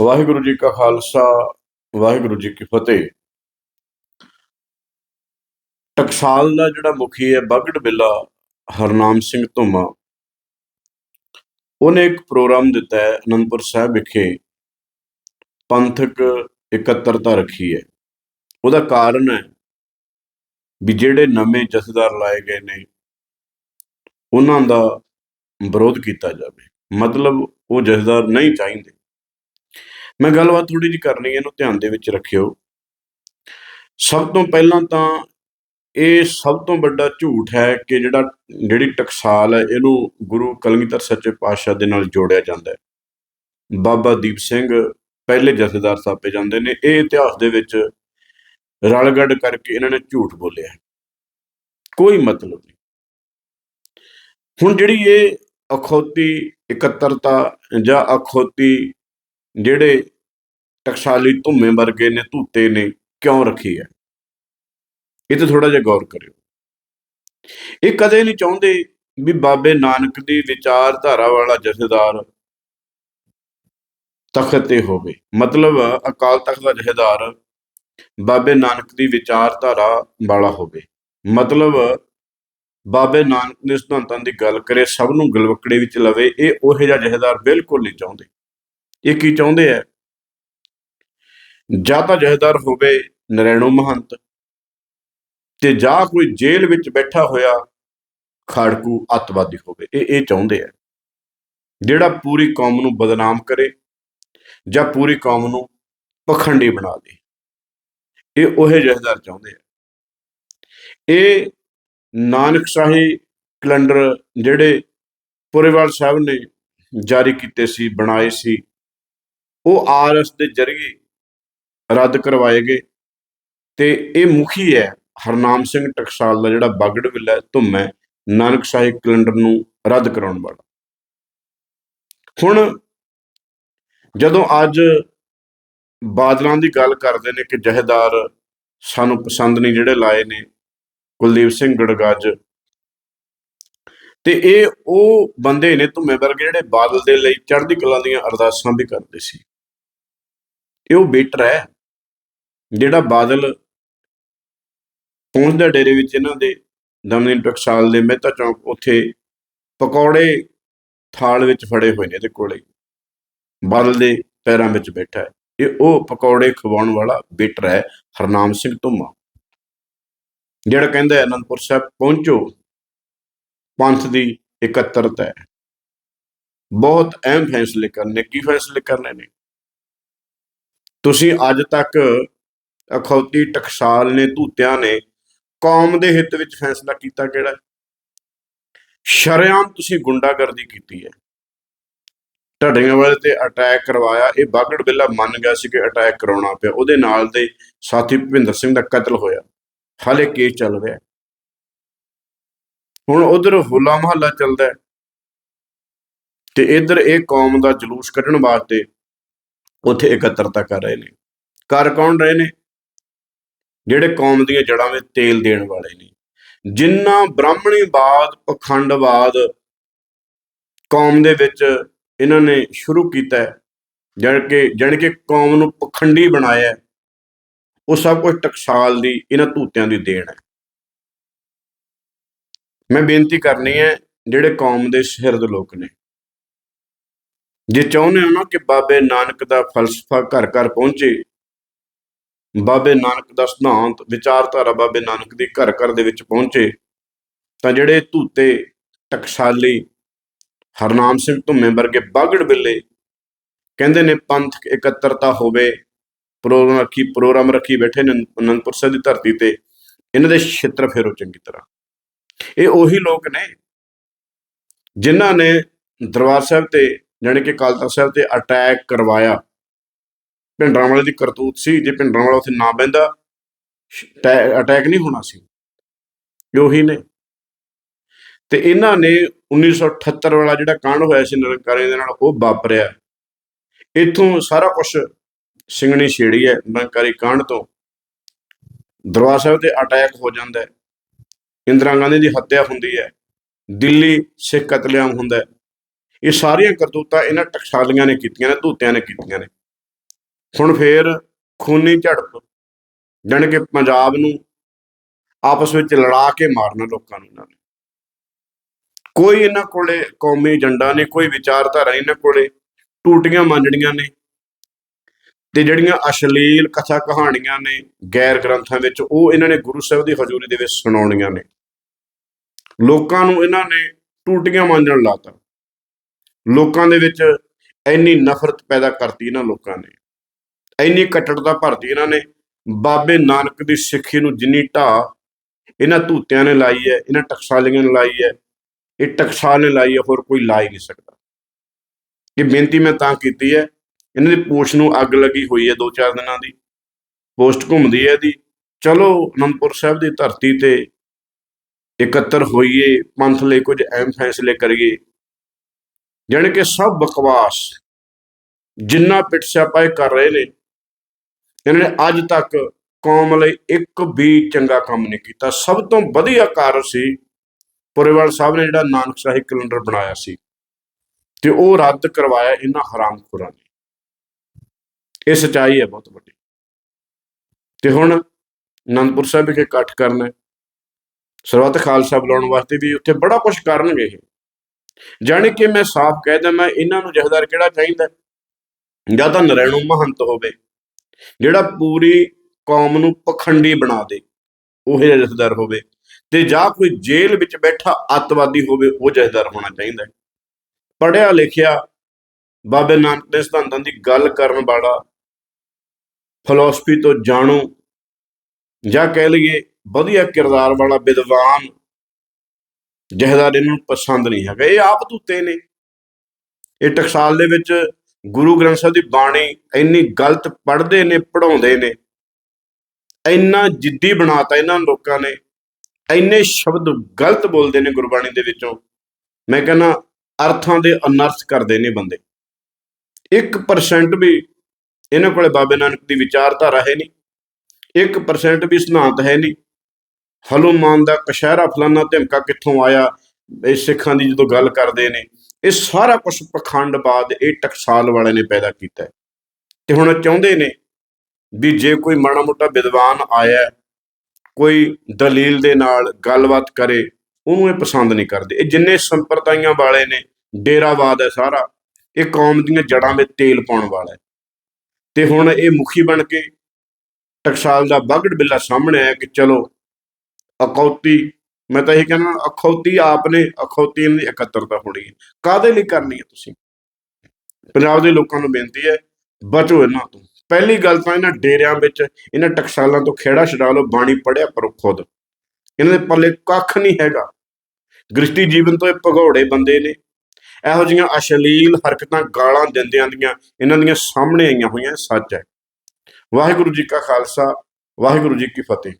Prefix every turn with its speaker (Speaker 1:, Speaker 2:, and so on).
Speaker 1: ਵਾਹਿਗੁਰੂ ਜੀ ਕਾ ਖਾਲਸਾ, ਵਾਹਿਗੁਰੂ ਜੀ ਕੀ ਫਤਿਹ। ਟਕਸਾਲ ਦਾ ਜਿਹੜਾ ਮੁਖੀ ਹੈ ਬਗੜ ਬਿੱਲਾ ਹਰਨਾਮ ਸਿੰਘ ਧੁਮਾ, ਉਹਨੇ ਇੱਕ ਪ੍ਰੋਗਰਾਮ ਦਿੱਤਾ ਹੈ ਅਨੰਦਪੁਰ ਸਾਹਿਬ ਵਿਖੇ। ਪੰਥਕ ਇਕੱਤਰਤਾ ਰੱਖੀ ਹੈ। ਉਹਦਾ ਕਾਰਨ ਹੈ ਵੀ ਜਿਹੜੇ ਨਵੇਂ ਜਥੇਦਾਰ ਲਾਏ ਗਏ ਨੇ, ਉਹਨਾਂ ਦਾ ਵਿਰੋਧ ਕੀਤਾ ਜਾਵੇ। ਮਤਲਬ ਉਹ ਜਥੇਦਾਰ ਨਹੀਂ ਚਾਹੀਦੇ। ਮੈਂ ਗੱਲਬਾਤ ਥੋੜੀ ਜਿਹੀ ਕਰਨੀ ਹੈ, ਇਹਨੂੰ ਧਿਆਨ ਦੇ ਵਿੱਚ ਰੱਖਿਓ। ਸਭ ਤੋਂ ਪਹਿਲਾਂ ਤਾਂ ਇਹ ਸਭ ਤੋਂ ਵੱਡਾ ਝੂਠ ਹੈ ਕਿ ਜਿਹੜਾ, ਜਿਹੜੀ ਟਕਸਾਲ ਹੈ, ਇਹਨੂੰ ਗੁਰੂ ਕਲਗੀਧਰ ਸੱਚੇ ਪਾਤਸ਼ਾਹ ਦੇ ਨਾਲ ਜੋੜਿਆ ਜਾਂਦਾ ਹੈ। ਬਾਬਾ ਦੀਪ ਸਿੰਘ ਪਹਿਲੇ ਜਥੇਦਾਰ ਸਾਪੇ ਜਾਂਦੇ ਨੇ। ਇਹ ਇਤਿਹਾਸ ਦੇ ਵਿੱਚ ਰਲਗੜ ਕਰਕੇ ਇਹਨਾਂ ਨੇ ਝੂਠ ਬੋਲਿਆ ਕੋਈ ਮਤਲਬ ਨਹੀਂ। ਹੁਣ ਜਿਹੜੀ ਇਹ ਅਖੌਤੀ ਇਕੱਤਰਤਾ ਜਾਂ ਅਖੌਤੀ ਜਿਹੜੇ ਟਕਸਾਲੀ ਧੁੰਮੇ ਵਰਗੇ ਨੇ, ਧੂਤੇ ਨੇ, ਕਿਉਂ ਰੱਖੀ ਹੈ? ਇਹ ਤੇ ਥੋੜਾ ਜਿਹਾ ਗੌਰ ਕਰਿਓ। ਇਹ ਕਦੇ ਨਹੀਂ ਚਾਹੁੰਦੇ ਵੀ ਬਾਬੇ ਨਾਨਕ ਦੀ ਵਿਚਾਰਧਾਰਾ ਵਾਲਾ ਜਥੇਦਾਰ ਤਖਤ ਤੇ ਹੋਵੇ। ਮਤਲਬ ਅਕਾਲ ਤਖਤ ਦਾ ਜਥੇਦਾਰ ਬਾਬੇ ਨਾਨਕ ਦੀ ਵਿਚਾਰਧਾਰਾ ਵਾਲਾ ਹੋਵੇ। ਮਤਲਬ ਬਾਬੇ ਨਾਨਕ ਦੇ ਸਿਧਾਂਤਾਂ ਦੀ ਗੱਲ ਕਰੇ, ਸਭ ਨੂੰ ਗਲਵਕੜੇ ਵਿੱਚ ਲਵੇ, ਇਹ ਉਹੋ ਜਿਹਾ ਜਥੇਦਾਰ ਬਿਲਕੁਲ ਨਹੀਂ ਚਾਹੁੰਦੇ। ਇਹ ਕੀ ਚਾਹੁੰਦੇ ਆ ਜਾਂ ਤਾਂ ਜਥੇਦਾਰ ਹੋਵੇ ਨਰੈਣੋ ਮਹੰਤ ਤੇ ਜਾਂ ਕੋਈ ਜੇਲ੍ਹ ਵਿੱਚ ਬੈਠਾ ਹੋਇਆ ਖਾੜਕੂ ਅੱਤਵਾਦੀ ਹੋਵੇ, ਇਹ ਇਹ ਚਾਹੁੰਦੇ ਆ ਜਿਹੜਾ ਪੂਰੀ ਕੌਮ ਨੂੰ ਬਦਨਾਮ ਕਰੇ ਜਾਂ ਪੂਰੀ ਕੌਮ ਨੂੰ ਪਖੰਡੀ ਬਣਾ ਦੇ ਇਹ ਉਹੇ ਜਥੇਦਾਰ ਚਾਹੁੰਦੇ ਆ ਇਹ ਨਾਨਕ ਸ਼ਾਹੀ ਕੈਲੰਡਰ ਜਿਹੜੇ ਪੁਰੇਵਾਲ ਸਾਹਿਬ ਨੇ ਜਾਰੀ ਕੀਤੇ ਸੀ, ਬਣਾਏ ਸੀ ਉਹ ਆਰਐਸ ਦੇ ਜ਼ਰੀਏ ਰੱਦ ਕਰਵਾਏ ਗਏ। ਤੇ ਇਹ ਮੁਖੀ ਹੈ ਹਰਨਾਮ ਸਿੰਘ ਟਕਸਾਲ ਦਾ ਜਿਹੜਾ ਬਾਗੜ ਵਿਲਾ ਧੁੰਮ ਹੈ, ਨਾਨਕ ਸਾਹਿਬ ਕੈਲੰਡਰ ਨੂੰ ਰੱਦ ਕਰਾਉਣ ਵਾਲਾ। ਹੁਣ ਜਦੋਂ ਅੱਜ ਬਾਦਲਾਂ ਦੀ ਗੱਲ ਕਰਦੇ ਨੇ ਕਿ ਜਹੇਦਾਰ ਸਾਨੂੰ ਪਸੰਦ ਨਹੀਂ ਜਿਹੜੇ ਲਾਏ ਨੇ, ਕੁਲਦੀਪ ਸਿੰਘ ਗੜਗੱਜ, ਤੇ ਇਹ ਉਹ ਬੰਦੇ ਨੇ ਧੁੰਮੇ ਵਰਗੇ ਜਿਹੜੇ ਬਾਦਲ ਦੇ ਲਈ ਚੜ੍ਹਦੀ ਕਲਾ ਦੀਆਂ ਅਰਦਾਸਾਂ ਵੀ ਕਰਦੇ ਸੀ। ਇਹ ਉਹ ਬੇਟਰ ਹੈ, ਜਿਹੜਾ ਬਾਦਲ ਪਹੁੰਚਦਾ ਡੇਰੇ ਵਿੱਚ ਇਹਨਾਂ ਦੇ ਦਮਨੀ ਟਕਸਾਲ ਦੇ ਮਹਿਤਾ ਚੌਂਕ ਉੱਥੇ ਪਕੌੜੇ ਥਾਲ ਵਿੱਚ ਫੜੇ ਹੋਏ ਨੇ ਇਹਦੇ ਕੋਲੇ। ਬਾਦਲ ਦੇ ਪੈਰਾਂ ਵਿੱਚ ਬੈਠਾ ਹੈ। ਇਹ ਉਹ ਪਕੌੜੇ ਖਵਾਉਣ ਵਾਲਾ ਬੇਟਰ ਹੈ, ਹਰਨਾਮ ਸਿੰਘ ਧੁੰਮਾ। ਜਿਹੜਾ ਕਹਿੰਦਾ ਅਨੰਦਪੁਰ ਸਾਹਿਬ ਪਹੁੰਚੋ, ਪੰਥ ਦੀ ਇਕੱਤਰਤਾ ਹੈ। ਬਹੁਤ ਅਹਿਮ ਫੈਸਲੇ ਕਰਨੇ, ਕੀ ਫੈਸਲੇ ਕਰਨੇ ਨੇ? ਤੁਸੀਂ ਅੱਜ ਤੱਕ ਅਖੌਤੀ ਟਕਸਾਲ ਨੇ, ਧੂਤਿਆਂ ਨੇ, ਕੌਮ ਦੇ ਹਿੱਤ ਵਿੱਚ ਫੈਸਲਾ ਕੀਤਾ ਕਿਹੜਾ ਹੈ? ਸ਼ਰੇਆਮ ਤੁਸੀਂ ਗੁੰਡਾਗਰਦੀ ਕੀਤੀ ਹੈ। ਢੱਡੀਆਂ ਵਾਲੇ ਤੇ ਅਟੈਕ ਕਰਵਾਇਆ, ਇਹ ਬਾਗੜ ਬਿੱਲਾ ਮੰਨ ਗਿਆ ਸੀ ਕਿ ਅਟੈਕ ਕਰਾਉਣਾ ਪਿਆ, ਉਹਦੇ ਨਾਲ ਦੇ ਸਾਥੀ ਭੁਪਿੰਦਰ ਸਿੰਘ ਦਾ ਕਤਲ ਹੋਇਆ। ਹਾਲੇ ਕੇਸ ਚੱਲ ਰਿਹਾ ਹੁਣ ਉਧਰ ਹੋਲਾ ਮਹੱਲਾ ਚੱਲਦਾ ਤੇ ਇਧਰ ਇਹ ਕੌਮ ਦਾ ਜਲੂਸ ਕੱਢਣ ਵਾਸਤੇ ਉੱਥੇ ਇਕੱਤਰਤਾ ਕਰ ਰਹੇ ਨੇ। ਕਰ ਕੌਣ ਰਹੇ ਨੇ? ਜਿਹੜੇ ਕੌਮ ਦੀਆਂ ਜੜ੍ਹਾਂ ਵਿੱਚ ਤੇਲ ਦੇਣ ਵਾਲੇ ਨੇ। ਜਿੰਨਾ ਬ੍ਰਾਹਮਣੀਵਾਦ, ਪਖੰਡਵਾਦ ਕੌਮ ਦੇ ਵਿੱਚ ਇਹਨਾਂ ਨੇ ਸ਼ੁਰੂ ਕੀਤਾ ਹੈ, ਜਾਣੀ ਕਿ ਜਾਣੀ ਕਿ ਕੌਮ ਨੂੰ ਪਖੰਡੀ ਬਣਾਇਆ ਉਹ ਸਭ ਕੁਝ ਟਕਸਾਲ ਦੀ, ਇਹਨਾਂ ਧੂਤਿਆਂ ਦੀ ਦੇਣ ਹੈ। ਮੈਂ ਬੇਨਤੀ ਕਰਨੀ ਹੈ, ਜਿਹੜੇ ਕੌਮ ਦੇ ਸਿਰ ਲੋਕ ਨੇ ਜੇ ਚਾਹੁੰਦੇ ਹੋ ਨਾ ਕਿ ਬਾਬੇ ਨਾਨਕ ਦਾ ਫਲਸਫਾ ਘਰ ਘਰ ਪਹੁੰਚੇ, ਬਾਬੇ ਨਾਨਕ ਦਾ ਸਿਧਾਂਤ, ਵਿਚਾਰਧਾਰਾ ਬਾਬੇ ਨਾਨਕ ਦੀ ਘਰ ਘਰ ਦੇ ਵਿੱਚ ਪਹੁੰਚੇ, ਤਾਂ ਜਿਹੜੇ ਧੂਤੇ, ਟਕਸਾਲੀ, ਹਰਨਾਮ ਸਿੰਘ ਧੁੰਮੇ ਵਰਗੇ ਬਾਗੜ ਬਿੱਲੇ ਕਹਿੰਦੇ ਨੇ, ਪੰਥ ਇਕੱਤਰਤਾ ਹੋਵੇ, ਪ੍ਰੋਗਰਾਮ ਰੱਖੀ ਪ੍ਰੋਗਰਾਮ ਰੱਖੀ ਬੈਠੇ ਨੇ ਅਨੰਦਪੁਰ ਸਾਹਿਬ ਦੀ ਧਰਤੀ ਤੇ, ਇਹਨਾਂ ਦੇ ਛਿੱਤਰ ਫੇਰੋ ਚੰਗੀ ਤਰ੍ਹਾਂ। ਇਹ ਉਹੀ ਲੋਕ ਨੇ ਜਿਨ੍ਹਾਂ ਨੇ ਦਰਬਾਰ ਸਾਹਿਬ ਤੇ ਜਾਣੀ ਕਿ ਅਕਾਲ ਤਖਤ ਸਾਹਿਬ ਤੇ ਅਟੈਕ ਕਰਵਾਇਆ। ਭਿੰਡਰਾਂ ਵਾਲੇ ਦੀ ਕਰਤੂਤ ਸੀ, ਜੇ ਭਿੰਡਰਾਂ ਵਾਲਾ ਉੱਥੇ ਨਾ ਬਹਿੰਦਾ ਅਟੈਕ ਨਹੀਂ ਹੋਣਾ ਸੀ। ਉਹੀ ਨੇ। ਤੇ ਇਹਨਾਂ ਨੇ 1978 ਵਾਲਾ ਜਿਹੜਾ ਕਾਂਡ ਹੋਇਆ ਸੀ ਨਿਰੰਕਾਰੀ ਦੇ ਨਾਲ, ਉਹ ਵਾਪਰਿਆ। ਇੱਥੋਂ ਸਾਰਾ ਕੁਝ ਸਿੰਘਣੀ ਛੇੜੀ ਹੈ ਨਿਰੰਕਾਰੀ ਕਾਂਡ ਤੋਂ। ਦਰਬਾਰ ਸਾਹਿਬ ਤੇ ਅਟੈਕ ਹੋ ਜਾਂਦਾ ਹੈ। ਇੰਦਰਾ ਗਾਂਧੀ ਦੀ ਹੱਤਿਆ ਹੁੰਦੀ ਹੈ। ਦਿੱਲੀ ਸਿੱਖ ਕਤਲੇਆਮ ਹੁੰਦਾ ਹੈ। ਇਹ ਸਾਰੀਆਂ ਕਰਤੂਤਾਂ ਇਹਨਾਂ ਟਕਸਾਲੀਆਂ ਨੇ ਕੀਤੀਆਂ ਨੇ, ਧੂਤਿਆਂ ਨੇ ਕੀਤੀਆਂ ਨੇ। ਹੁਣ ਫੇਰ ਖੂਨੀ ਝੜਪ, ਜਾਣੀ ਕਿ ਪੰਜਾਬ ਨੂੰ ਆਪਸ ਵਿੱਚ ਲੜਾ ਕੇ ਮਾਰਨਾ ਲੋਕਾਂ ਨੂੰ ਇਹਨਾਂ ਨੇ। ਕੋਈ ਇਹਨਾਂ ਕੋਲੇ ਕੌਮੀ ਏਜੰਡਾ ਨਹੀਂ, ਕੋਈ ਵਿਚਾਰਧਾਰਾ ਇਹਨਾਂ ਕੋਲੇ ਟੂਟੀਆਂ ਮੰਨਣੀਆਂ ਨੇ ਤੇ ਜਿਹੜੀਆਂ ਅਸ਼ਲੀਲ ਕਥਾ ਕਹਾਣੀਆਂ ਨੇ ਗੈਰ ਗ੍ਰੰਥਾਂ ਵਿੱਚ, ਉਹ ਇਹਨਾਂ ਨੇ ਗੁਰੂ ਸਾਹਿਬ ਦੀ ਹਜ਼ੂਰੀ ਦੇ ਵਿੱਚ ਸੁਣਾਉਣੀਆਂ ਨੇ। ਲੋਕਾਂ ਨੂੰ ਇਹਨਾਂ ਨੇ ਟੂਟੀਆਂ ਮੰਨਣ ਲਾਤਾ। ਲੋਕਾਂ ਦੇ ਵਿੱਚ ਇੰਨੀ ਨਫ਼ਰਤ ਪੈਦਾ ਕਰਤੀ ਇਹਨਾਂ ਲੋਕਾਂ ਨੇ। ਇੰਨੀ ਕੱਟੜਤਾ ਭਰਤੀ ਇਹਨਾਂ ਨੇ। ਬਾਬੇ ਨਾਨਕ ਦੀ ਸਿੱਖੀ ਨੂੰ ਜਿੰਨੀ ਢਾਹ ਇਹਨਾਂ ਧੂਤਿਆਂ ਨੇ ਲਾਈ ਹੈ, ਇਹਨਾਂ ਟਕਸਾਲੀਆਂ ਨੇ ਲਾਈ ਹੈ, ਇਹ ਟਕਸਾਲ ਨੇ ਲਾਈ ਹੈ, ਹੋਰ ਕੋਈ ਲਾ ਹੀ ਨਹੀਂ ਸਕਦਾ। ਇਹ ਬੇਨਤੀ ਮੈਂ ਤਾਂ ਕੀਤੀ ਹੈ, ਇਹਨਾਂ ਦੀ ਪੋਸਟ ਨੂੰ ਅੱਗ ਲੱਗੀ ਹੋਈ ਹੈ ਦੋ ਚਾਰ ਦਿਨਾਂ ਦੀ। ਪੋਸਟ ਘੁੰਮਦੀ ਹੈ ਇਹਦੀ। ਚਲੋ, ਅਨੰਦਪੁਰ ਸਾਹਿਬ ਦੀ ਧਰਤੀ ਤੇ ਇਕੱਤਰ ਹੋਈਏ, ਪੰਥ ਲਈ ਕੁਝ ਅਹਿਮ ਫੈਸਲੇ ਕਰੀਏ। ਜਾਣੀ ਕਿ ਸਭ ਬਕਵਾਸ ਜਿੰਨਾ ਪਿੱਟ ਸਿਆਪਾਏ ਕਰ ਰਹੇ ਨੇ, ਇਹਨਾਂ ਨੇ ਅੱਜ ਤੱਕ ਕੌਮ ਲਈ ਇੱਕ ਵੀ ਚੰਗਾ ਕੰਮ ਨਹੀਂ ਕੀਤਾ। ਸਭ ਤੋਂ ਵਧੀਆ ਕਾਰਜ ਸੀ, ਪੁਰੇਵਾਲ ਸਾਹਿਬ ਨੇ ਜਿਹੜਾ ਨਾਨਕ ਸਾਹਿਬ ਕੈਲੰਡਰ ਬਣਾਇਆ ਸੀ ਤੇ ਉਹ ਰੱਦ ਕਰਵਾਇਆ ਇਹਨਾਂ ਹਰਾਮਖੋਰਾਂ ਨੇ। ਇਹ ਸਚਾਈ ਹੈ ਬਹੁਤ ਵੱਡੀ। ਤੇ ਹੁਣ ਅਨੰਦਪੁਰ ਸਾਹਿਬ ਵਿਖੇ ਇਕੱਠ ਕਰਨਾ ਸਰਬੱਤ ਖਾਲਸਾ ਬੁਲਾਉਣ ਵਾਸਤੇ ਵੀ ਉੱਥੇ ਬੜਾ ਕੁਝ ਕਰਨਗੇ ਇਹ। ਜਾਣੀ ਕਿ ਮੈਂ ਸਾਫ਼ ਕਹਿ ਦਿੰਦਾ ਇਹਨਾਂ ਨੂੰ ਜਹਦਾਰ ਕਿਹੜਾ ਚਾਹੀਦਾ? ਜਾਂ ਤਾਂ ਨਰੈਣੂ ਮਹੰਤ ਹੋਵੇ, ਜਿਹੜਾ ਪੂਰੀ ਕੌਮ ਨੂੰ ਪਖੰਡੀ ਬਣਾ ਦੇ, ਉਹ ਜਿਹਾ ਜਥੇਦਾਰ ਹੋਵੇ। ਤੇ ਜਾਂ ਕੋਈ ਜੇਲ੍ਹ ਵਿੱਚ ਬੈਠਾ ਅੱਤਵਾਦੀ ਹੋਵੇ, ਉਹ ਜਥੇਦਾਰ ਹੋਣਾ ਚਾਹੀਦਾ ਹੈ। ਪੜਿਆ ਲਿਖਿਆ ਬਾਬੇ ਨਾਨਕ ਦੇ ਸਿਧਾਂਤਾਂ ਦੀ ਗੱਲ ਕਰਨ ਵਾਲਾ ਫਿਲਾਸਫੀ ਤੋਂ ਜਾਣੂ, ਜਾਂ ਕਹਿ ਲਈਏ ਵਧੀਆ ਕਿਰਦਾਰ ਵਾਲਾ ਵਿਦਵਾਨ ਜਹਦਾਰ ਇਹਨੂੰ ਪਸੰਦ ਨਹੀਂ ਹੈਗਾ। ਇਹ ਆਪ ਧੁੱਤੇ ਨੇ। ਇਹ ਟਕਸਾਲ ਦੇ ਵਿੱਚ ਗੁਰੂ ਗ੍ਰੰਥ ਸਾਹਿਬ ਦੀ ਬਾਣੀ ਇੰਨੀ ਗਲਤ ਪੜ੍ਹਦੇ ਨੇ ਪੜਾਉਂਦੇ ਨੇ। ਇੰਨਾ ਜਿੱਦੀ ਬਣਾਤਾ ਇਹਨਾਂ ਲੋਕਾਂ ਨੇ। ਇੰਨੇ ਸ਼ਬਦ ਗਲਤ ਬੋਲਦੇ ਨੇ ਗੁਰਬਾਣੀ ਦੇ ਵਿੱਚੋਂ। ਮੈਂ ਕਹਿੰਦਾ, ਅਰਥਾਂ ਦੇ ਅਨਰਥ ਕਰਦੇ ਨੇ ਬੰਦੇ। 1% ਵੀ ਇਹਨਾਂ ਕੋਲੇ ਬਾਬੇ ਨਾਨਕ ਦੀ ਵਿਚਾਰਧਾਰਾ ਹੈ ਨਹੀਂ। 1% ਵੀ ਸਿਧਾਂਤ ਹੈ ਨਹੀਂ। ਹਲੂਮਾਨ ਦਾ ਕਸ਼ਹਿਰਾ ਫਲਾਨਾ ਧਮਕਾ ਕਿੱਥੋਂ ਆਇਆ? ਇਹ ਸਿੱਖਾਂ ਦੀ ਜਦੋਂ ਗੱਲ ਕਰਦੇ ਨੇ, ਇਹ ਸਾਰਾ ਕੁਝ ਪਖੰਡਬਾਦ ਇਹ ਟਕਸਾਲ ਵਾਲੇ ਨੇ ਪੈਦਾ ਕੀਤਾ ਤੇ ਹੁਣ ਚਾਹੁੰਦੇ ਨੇ ਵੀ ਜੇ ਕੋਈ ਮਾੜਾ ਮੋਟਾ ਵਿਦਵਾਨ ਆਇਆ, ਕੋਈ ਦਲੀਲ ਦੇ ਨਾਲ ਗੱਲਬਾਤ ਕਰੇ, ਉਹਨੂੰ ਇਹ ਪਸੰਦ ਨਹੀਂ ਕਰਦੇ। ਇਹ ਜਿੰਨੇ ਸੰਪਰਦਾਇਆਂ ਵਾਲੇ ਨੇ, ਡੇਰਾਵਾਦ ਹੈ ਸਾਰਾ, ਇਹ ਕੌਮ ਦੀਆਂ ਜੜਾਂ ਵਿੱਚ ਤੇਲ ਪਾਉਣ ਵਾਲਾ ਹੈ। ਤੇ ਹੁਣ ਇਹ ਮੁਖੀ ਬਣ ਕੇ ਟਕਸਾਲ ਦਾ ਬਾਗੜ ਬਿੱਲਾ ਸਾਹਮਣੇ ਆਇਆ ਕਿ ਚਲੋ ਅਖੌਤੀ, ਮੈਂ ਤਾਂ ਇਹ ਕਹਿੰਦਾ, ਅਖੌਤੀ ਆਪ ਨੇ, ਅਖੌਤੀ ਇਹਨਾਂ ਦੀ ਇਕੱਤਰਤਾ ਹੋਣੀ ਹੈ। ਕਾਦੇ ਲਈ ਕਰਨੀ ਹੈ ਤੁਸੀਂ? ਪੰਜਾਬ ਦੇ ਲੋਕਾਂ ਨੂੰ ਬੇਨਤੀ ਹੈ, ਬਚੋ ਇਹਨਾਂ ਤੋਂ। ਪਹਿਲੀ ਗੱਲ ਤਾਂ ਇਹਨਾਂ ਡੇਰਿਆਂ ਵਿੱਚ, ਇਹਨਾਂ ਟਕਸਾਲਾਂ ਤੋਂ ਖੇੜਾ ਛਡਾ ਲਓ, ਬਾਣੀ ਪੜਿਆ ਕਰੋ ਖੁਦ। ਇਹਨਾਂ ਦੇ ਪੱਲੇ ਕੱਖ ਨਹੀਂ ਹੈਗਾ। ਗ੍ਰਿਸ਼ਟੀ ਜੀਵਨ ਤੋਂ ਇਹ ਭਗੌੜੇ ਬੰਦੇ ਨੇ। ਇਹੋ ਜਿਹੀਆਂ ਅਸ਼ਲੀਲ ਹਰਕਤਾਂ ਗਾਲਾਂ ਦਿੰਦਿਆਂ ਦੀਆਂ, ਇਹਨਾਂ ਦੀਆਂ ਸਾਹਮਣੇ ਆਈਆਂ ਹੋਈਆਂ ਸੱਚ ਹੈ। ਵਾਹਿਗੁਰੂ ਜੀ ਕਾ ਖਾਲਸਾ, ਵਾਹਿਗੁਰੂ ਜੀ ਕੀ ਫਤਿਹ।